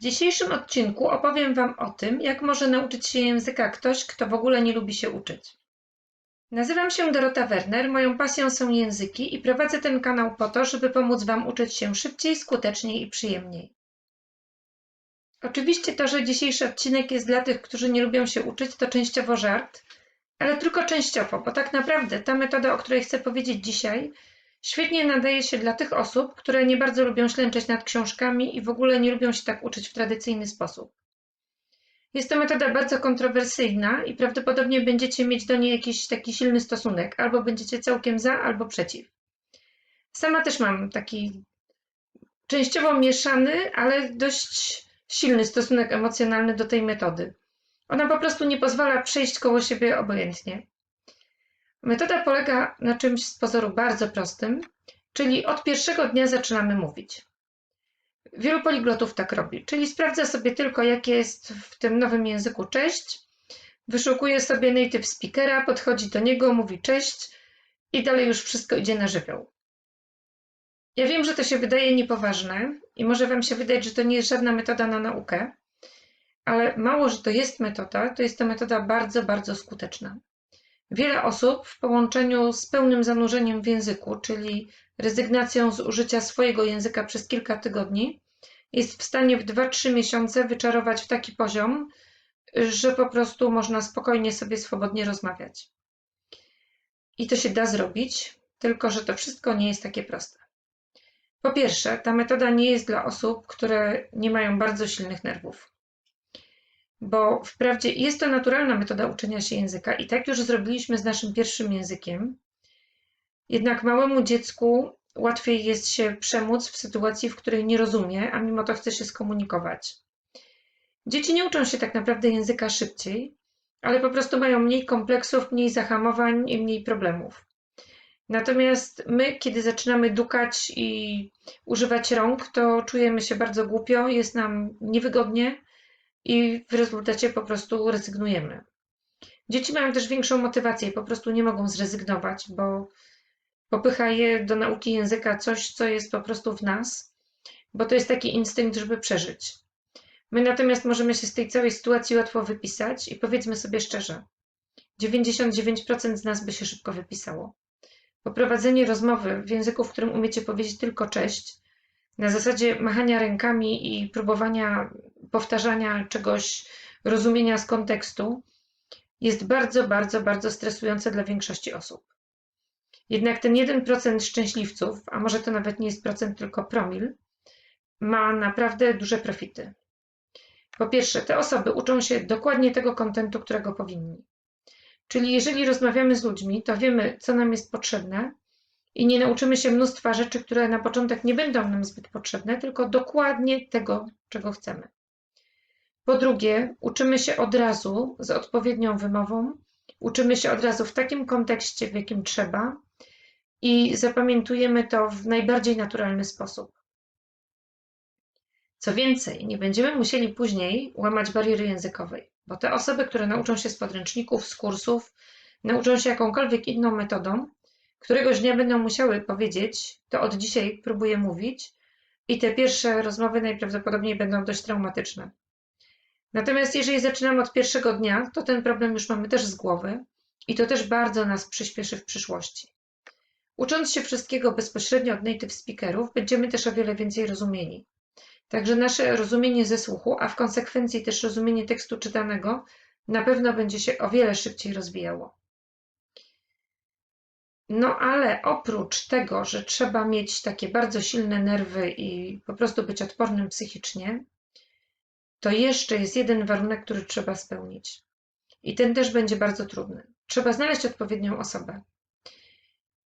W dzisiejszym odcinku opowiem Wam o tym, jak może nauczyć się języka ktoś, kto w ogóle nie lubi się uczyć. Nazywam się Dorota Werner, moją pasją są języki i prowadzę ten kanał po to, żeby pomóc Wam uczyć się szybciej, skuteczniej i przyjemniej. Oczywiście to, że dzisiejszy odcinek jest dla tych, którzy nie lubią się uczyć, to częściowo żart, ale tylko częściowo, bo tak naprawdę ta metoda, o której chcę powiedzieć dzisiaj, Świetnie nadaje się dla tych osób, które nie bardzo lubią ślęczeć nad książkami i w ogóle nie lubią się tak uczyć w tradycyjny sposób. Jest to metoda bardzo kontrowersyjna i prawdopodobnie będziecie mieć do niej jakiś taki silny stosunek, albo będziecie całkiem za, albo przeciw. Sama też mam taki częściowo mieszany, ale dość silny stosunek emocjonalny do tej metody. Ona po prostu nie pozwala przejść koło siebie obojętnie. Metoda polega na czymś z pozoru bardzo prostym, czyli od pierwszego dnia zaczynamy mówić. Wielu poliglotów tak robi, czyli sprawdza sobie tylko, jakie jest w tym nowym języku cześć, wyszukuje sobie native speakera, podchodzi do niego, mówi cześć i dalej już wszystko idzie na żywioł. Ja wiem, że to się wydaje niepoważne i może Wam się wydać, że to nie jest żadna metoda na naukę, ale mało, że to jest metoda, to jest to metoda bardzo, bardzo skuteczna. Wiele osób w połączeniu z pełnym zanurzeniem w języku, czyli rezygnacją z użycia swojego języka przez kilka tygodni, jest w stanie w 2-3 miesiące wyczarować w taki poziom, że po prostu można spokojnie sobie swobodnie rozmawiać. I to się da zrobić, tylko że to wszystko nie jest takie proste. Po pierwsze, ta metoda nie jest dla osób, które nie mają bardzo silnych nerwów bo wprawdzie jest to naturalna metoda uczenia się języka i tak już zrobiliśmy z naszym pierwszym językiem. Jednak małemu dziecku łatwiej jest się przemóc w sytuacji, w której nie rozumie, a mimo to chce się skomunikować. Dzieci nie uczą się tak naprawdę języka szybciej, ale po prostu mają mniej kompleksów, mniej zahamowań i mniej problemów. Natomiast my, kiedy zaczynamy dukać i używać rąk, to czujemy się bardzo głupio, jest nam niewygodnie i w rezultacie po prostu rezygnujemy. Dzieci mają też większą motywację i po prostu nie mogą zrezygnować, bo popycha je do nauki języka coś, co jest po prostu w nas, bo to jest taki instynkt, żeby przeżyć. My natomiast możemy się z tej całej sytuacji łatwo wypisać i powiedzmy sobie szczerze, 99% z nas by się szybko wypisało. Poprowadzenie rozmowy w języku, w którym umiecie powiedzieć tylko cześć, na zasadzie machania rękami i próbowania powtarzania czegoś, rozumienia z kontekstu, jest bardzo, bardzo, bardzo stresujące dla większości osób. Jednak ten 1% szczęśliwców, a może to nawet nie jest procent, tylko promil, ma naprawdę duże profity. Po pierwsze, te osoby uczą się dokładnie tego kontentu, którego powinni. Czyli jeżeli rozmawiamy z ludźmi, to wiemy, co nam jest potrzebne i nie nauczymy się mnóstwa rzeczy, które na początek nie będą nam zbyt potrzebne, tylko dokładnie tego, czego chcemy. Po drugie, uczymy się od razu z odpowiednią wymową, uczymy się od razu w takim kontekście, w jakim trzeba i zapamiętujemy to w najbardziej naturalny sposób. Co więcej, nie będziemy musieli później łamać bariery językowej, bo te osoby, które nauczą się z podręczników, z kursów, nauczą się jakąkolwiek inną metodą, któregoś dnia będą musiały powiedzieć, to od dzisiaj próbuję mówić, i te pierwsze rozmowy najprawdopodobniej będą dość traumatyczne. Natomiast jeżeli zaczynamy od pierwszego dnia, to ten problem już mamy też z głowy i to też bardzo nas przyspieszy w przyszłości. Ucząc się wszystkiego bezpośrednio od native speakerów, będziemy też o wiele więcej rozumieli. Także nasze rozumienie ze słuchu, a w konsekwencji też rozumienie tekstu czytanego, na pewno będzie się o wiele szybciej rozwijało. No ale oprócz tego, że trzeba mieć takie bardzo silne nerwy i po prostu być odpornym psychicznie, to jeszcze jest jeden warunek, który trzeba spełnić. I ten też będzie bardzo trudny. Trzeba znaleźć odpowiednią osobę.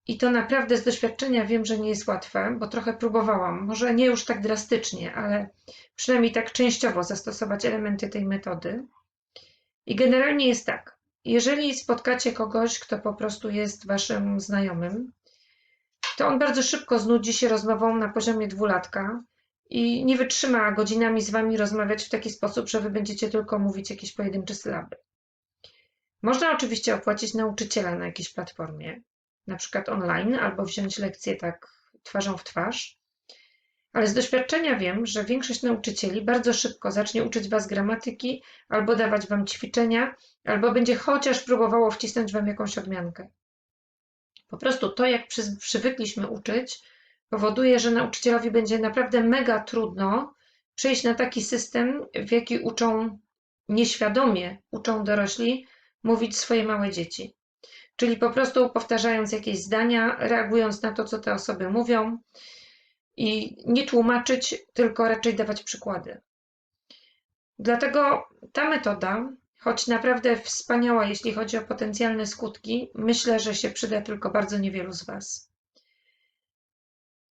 I to naprawdę z doświadczenia wiem, że nie jest łatwe, bo trochę próbowałam, może nie już tak drastycznie, ale przynajmniej tak częściowo zastosować elementy tej metody. I generalnie jest tak. Jeżeli spotkacie kogoś, kto po prostu jest waszym znajomym, to on bardzo szybko znudzi się rozmową na poziomie dwulatka i nie wytrzyma godzinami z wami rozmawiać w taki sposób, że wy będziecie tylko mówić jakieś pojedyncze sylaby. Można oczywiście opłacić nauczyciela na jakiejś platformie, na przykład online, albo wziąć lekcję tak twarzą w twarz, Ale z doświadczenia wiem, że większość nauczycieli bardzo szybko zacznie uczyć Was gramatyki, albo dawać Wam ćwiczenia, albo będzie chociaż próbowało wcisnąć Wam jakąś odmiankę. Po prostu to, jak przy, przywykliśmy uczyć, powoduje, że nauczycielowi będzie naprawdę mega trudno przejść na taki system, w jaki uczą nieświadomie, uczą dorośli mówić swoje małe dzieci. Czyli po prostu powtarzając jakieś zdania, reagując na to, co te osoby mówią i nie tłumaczyć, tylko raczej dawać przykłady. Dlatego ta metoda, choć naprawdę wspaniała, jeśli chodzi o potencjalne skutki, myślę, że się przyda tylko bardzo niewielu z Was.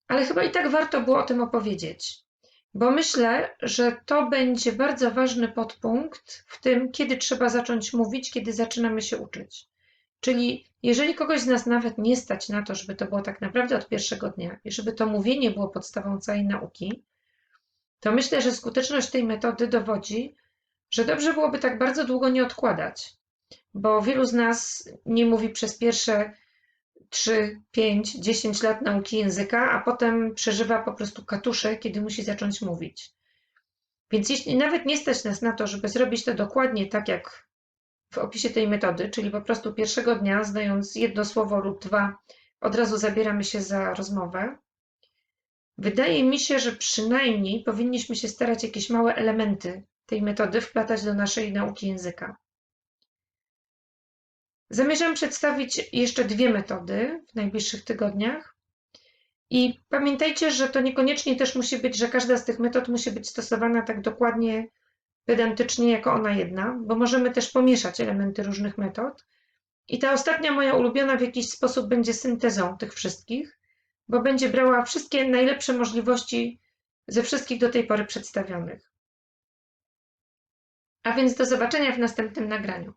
Ale chyba i tak warto było o tym opowiedzieć, bo myślę, że to będzie bardzo ważny podpunkt w tym, kiedy trzeba zacząć mówić, kiedy zaczynamy się uczyć. Czyli jeżeli kogoś z nas nawet nie stać na to, żeby to było tak naprawdę od pierwszego dnia i żeby to mówienie było podstawą całej nauki, to myślę, że skuteczność tej metody dowodzi, że dobrze byłoby tak bardzo długo nie odkładać, bo wielu z nas nie mówi przez pierwsze 3, 5, 10 lat nauki języka, a potem przeżywa po prostu katusze, kiedy musi zacząć mówić. Więc jeśli nawet nie stać nas na to, żeby zrobić to dokładnie tak, jak w opisie tej metody, czyli po prostu pierwszego dnia, znając jedno słowo lub dwa, od razu zabieramy się za rozmowę. Wydaje mi się, że przynajmniej powinniśmy się starać jakieś małe elementy tej metody wplatać do naszej nauki języka. Zamierzam przedstawić jeszcze dwie metody w najbliższych tygodniach. I pamiętajcie, że to niekoniecznie też musi być, że każda z tych metod musi być stosowana tak dokładnie pedantycznie jako ona jedna, bo możemy też pomieszać elementy różnych metod. I ta ostatnia moja ulubiona w jakiś sposób będzie syntezą tych wszystkich, bo będzie brała wszystkie najlepsze możliwości ze wszystkich do tej pory przedstawionych. A więc do zobaczenia w następnym nagraniu.